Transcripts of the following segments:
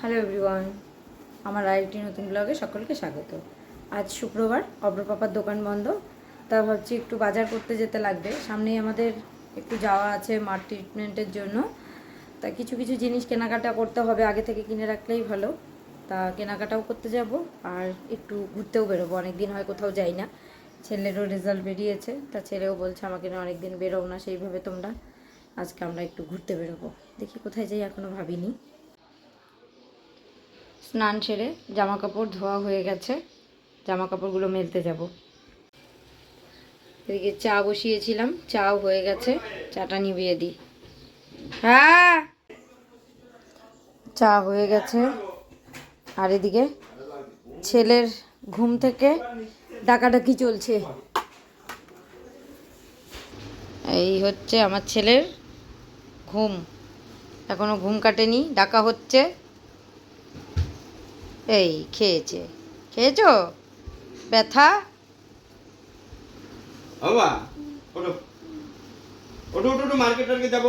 Hello everyone আমার আরেকটি নতুন ব্লগে সকলকে স্বাগত। আজ শুক্রবার অব্রপাপার দোকান বন্ধ, তা ভাবছি একটু বাজার করতে যেতে লাগবে। সামনেই আমাদের একটু যাওয়া আছে মাঠ ট্রিটমেন্টের জন্য। তা কিছু কিছু জিনিস কেনাকাটা করতে হবে, আগে থেকে কিনে রাখলেই ভালো। তা কেনাকাটাও করতে যাব, আর একটু ঘুরতেও বেরোবো। অনেক দিন হয় কোথাও যাই না। ছেলেরও রেজাল্ট বেরিয়েছে, তা ছেলেও বলছে আমাকে না অনেক দিন বেরোও না, সেইভাবে তোমরা আজকে আমরা একটু ঘুরতে বেরোবো। দেখি কোথায় যাই এখনও ভাবিনি। স্নান সেরে জামা কাপড় ধোয়া হয়ে গেছে জামা কাপড়গুলো মেলতে যাব। এদিকে চা বসিয়েছিলাম, চাও হয়ে গেছে, চাটা নিভিয়ে দিই। হ্যাঁ চা হয়ে গেছে। আর এদিকে ছেলের ঘুম থেকে ডাকাডাকি চলছে। এই হচ্ছে আমার ছেলের ঘুম। এখনও ঘুম কাটেনি, ডাকা হচ্ছে। এই খেয়েছে। খেয়েছো? ব্যথা? বাবা ওটো ওটো মার্কেট টার্কেট যাব।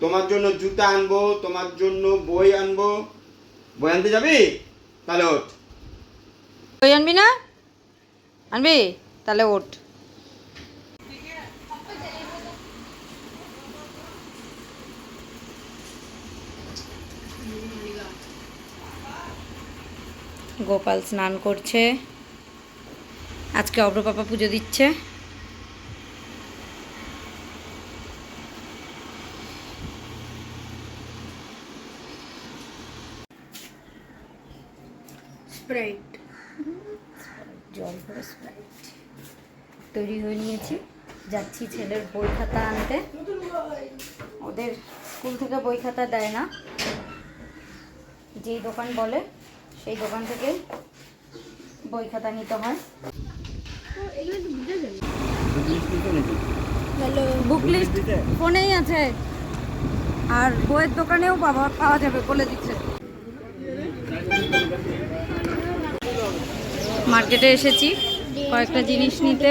তোমার জন্য জুতা আনব তোমার জন্য বই আনব। বই আনতে যাবি? তাহলে ওঠ। ওই আনবি না? আনবি? তাহলে ওঠ। গোপাল স্নান করছে। আজকে অব্রপাপা পুজো দিচ্ছে। স্প্রাইট জল করে স্প্রাইট তৈরি হয়ে নিয়েছি। যাচ্ছি ছেলের বই খাতা আনতে। ওদের স্কুল থেকে বই খাতা দেয় না। যেই দোকান বলে সেই দোকান থেকে বই খাতা নিতে হয়। বুক লিস্ট ফোনেই আছে। আর বইয়ের দোকানেও পাওয়া পাওয়া যাবে বলে দিচ্ছে। মার্কেটে এসেছি কয়েকটা জিনিস নিতে।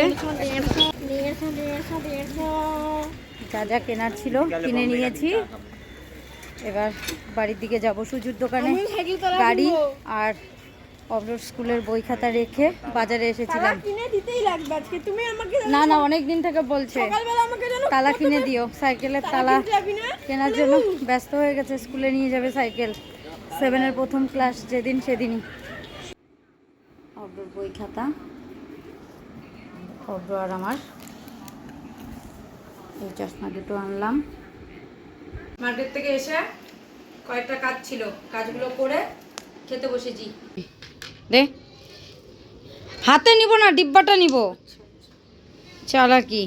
যা যা কেনার ছিল কিনে নিয়েছি। এবার বাড়ির দিকে যাব সুজুর দোকানে। গাড়ি আর অবরোড স্কুলের বই খাতা রেখে বাজারে এসেছিলাম। না না অনেক দিন থেকে বলছে। তালা কিনে দিও সাইকেলের তালা কেনার জন্য ব্যস্ত হয়ে গেছে স্কুলে নিয়ে যাবে সাইকেল। সেভেনের প্রথম ক্লাস যেদিন সেদিনই। অব্রর বই খাতা অব্র আর আমার। এই চশমা দুটো আনলাম। মার্কেট থেকে এসে কয়েকটা কাজ ছিল, কাজগুলো করে খেতে বসেছি। দে। হাতে নিব না, ডিব্বাটা নিব। চালাকি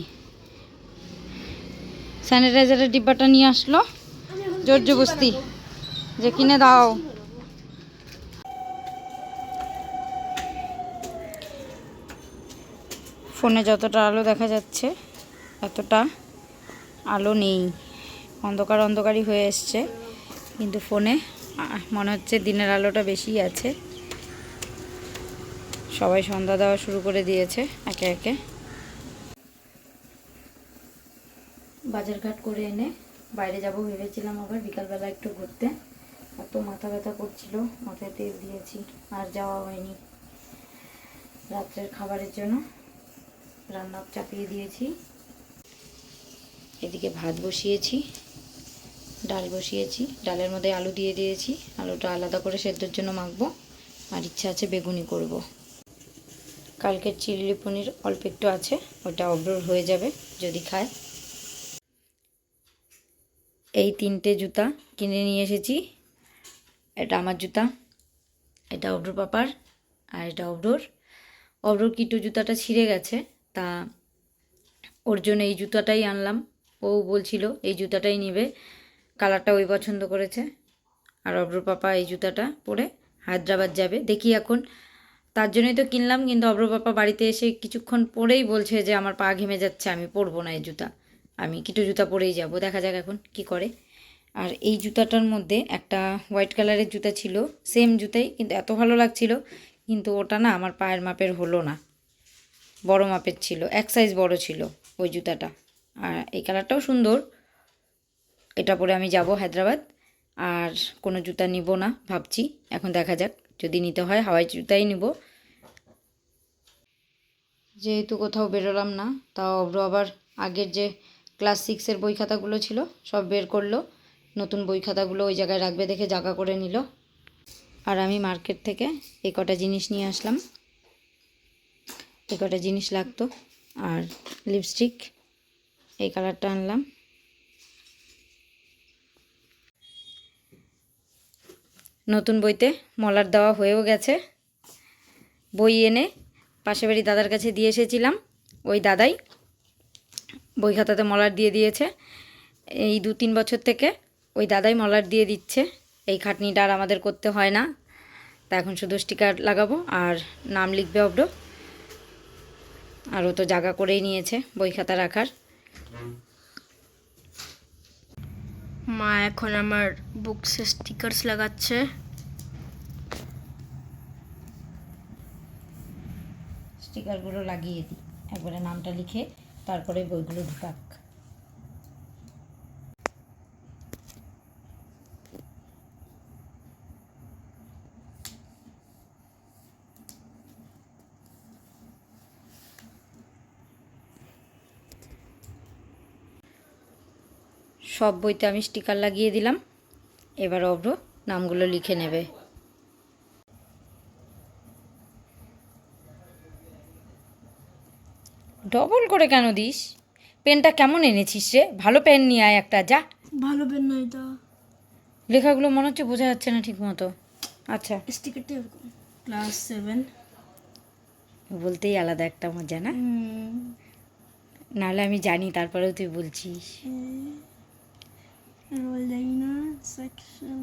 স্যানিটাইজারের ডিব্বাটা নিয়ে আসলো। জোর জবস্তি যে কিনে দাও। ফোনে যতটা আলো দেখা যাচ্ছে, এতটা আলো নেই। অন্ধকার অন্ধকারই হয়ে এসছে। কিন্তু ফোনে মনে হচ্ছে দিনের আলোটা বেশি আছে। সবাই সন্ধ্যা দেওয়া শুরু করে দিয়েছে একে একে। বাজারঘাট করে এনে বাইরে যাব ভেবেছিলাম আবার, বিকালবেলা একটু ঘুরতে। এত মাথা ব্যথা করছিল, মাথায় তেল দিয়েছি, আর যাওয়া হয়নি। রাত্রের খাবারের জন্য রান্না চাপিয়ে দিয়েছি। এদিকে ভাত বসিয়েছি। ডাল বসিয়েছি। ডালের মধ্যে আলু দিয়ে দিয়েছি। আলুটা আলাদা করে সেদ্ধর জন্য মাখবো। আর ইচ্ছা আছে বেগুনি করব। কালকের চিলি পনির অল্প একটু আছে, ওটা অব্রর হয়ে যাবে, যদি খায়। এই তিনটে জুতা কিনে নিয়ে এসেছি। এটা আমার জুতা, এটা অব্রর পাপার, আর এটা অব্রর অব্রর কিটু জুতাটা ছিঁড়ে গেছে, তা ওর জন্য এই জুতাটাই আনলাম। ও বলছিল, এই জুতাটাই নেবে। কালারটা ওই পছন্দ করেছে। আর অব্র পাপা এই জুতাটা পরে হায়দ্রাবাদ যাবে। দেখি এখন। তার জন্যই তো কিনলাম, কিন্তু অব্র পাপা বাড়িতে এসে কিছুক্ষণ পরেই বলছে যে, আমার পা ঘেমে যাচ্ছে, আমি পরবো না এই জুতা। আমি কিটো জুতা পরেই যাব। দেখা যাক এখন কি করে। আর এই জুতাটার মধ্যে একটা হোয়াইট কালারের জুতা ছিল, সেম জুতাই, কিন্তু এত ভালো লাগছিল, কিন্তু ওটা না আমার পায়ের মাপের হলো না। বড় মাপের ছিল, এক সাইজ বড় ছিল ওই জুতাটা। আর এই কালারটাও সুন্দর। এটা পরে আমি যাব হায়দ্রাবাদ। আর কোনো জুতা নিব না, ভাবছি। এখন দেখা যাক, যদি নিতে হয় হাওয়াই জুতাই নিব। যেহেতু কোথাও বেরোলাম না, তাও অব্র আবার আগের যে ক্লাস সিক্সের বই খাতাগুলো ছিল, সব বের করল। নতুন বই খাতাগুলো ওই জায়গায় রাখবে দেখে জায়গা করে নিল। আর আমি মার্কেট থেকে এই কটা জিনিস নিয়ে আসলাম। এই কটা জিনিস লাগতো। আর লিপস্টিক, এই কালারটা আনলাম। নতুন বইতে মলার দেওয়া হয়েও গেছে। বই এনে পাশের বাড়ি দাদার কাছে দিয়ে এসেছিলাম। ওই দাদাই বই খাতাতে মলার দিয়ে দিয়েছে। এই দু তিন বছর থেকে ওই দাদাই মলার দিয়ে দিচ্ছে। এই খাটনিটা আর আমাদের করতে হয় না। তা এখন শুধু স্টিকার লাগাবো আর নাম লিখবে অব্র। আর ও তো জায়গা করেই নিয়েছে বই খাতা রাখার। মা এখন আমার বুকসে স্টিকার্স লাগাচ্ছে। স্টিকারগুলো লাগিয়ে দিই একবারে নামটা লিখে তারপরে বইগুলো ঢুকাক। সব বইতে আমি স্টিকার লাগিয়ে দিলাম। এবার অব্র নামগুলো লিখে নেবে। ডবল করে কেন দিস? পেনটা কেমন এনেছিস রে? ভালো পেন নিয়ে আয় একটা যা। ভালো পেন না এটা। লেখাগুলো মনে হচ্ছে বোঝা যাচ্ছে না ঠিক মতো আচ্ছা স্টিকারটা ক্লাস সেভেন বলতেই আলাদা একটা মজা না? নাহলে আমি জানি তারপরেও তুই বলছিস। জানি section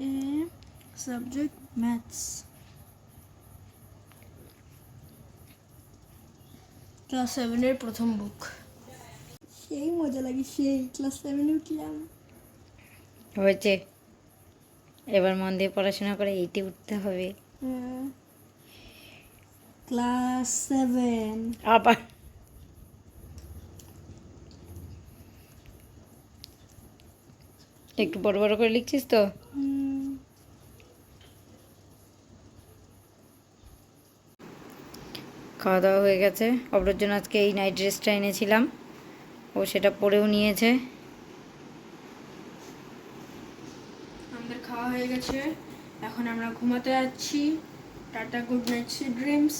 A subject maths class সেভেনের প্রথম বুক সেই মজা লাগে সেই ক্লাস সেভেনে উঠলাম। হয়েছে। এবার মন দিয়ে পড়াশোনা করে এইটি উঠতে হবে। ক্লাস সেভেন আবার একটু বড় বড় করে লিখছিস তো? খাওয়া দাওয়া হয়ে গেছে। অপরের জন্য আজকে এই নাইট ড্রেসটা এনেছিলাম। ও সেটা পরেও নিয়েছে। আমাদের খাওয়া হয়ে গেছে। এখন আমরা ঘুমাতে যাচ্ছি। Tata good night dreams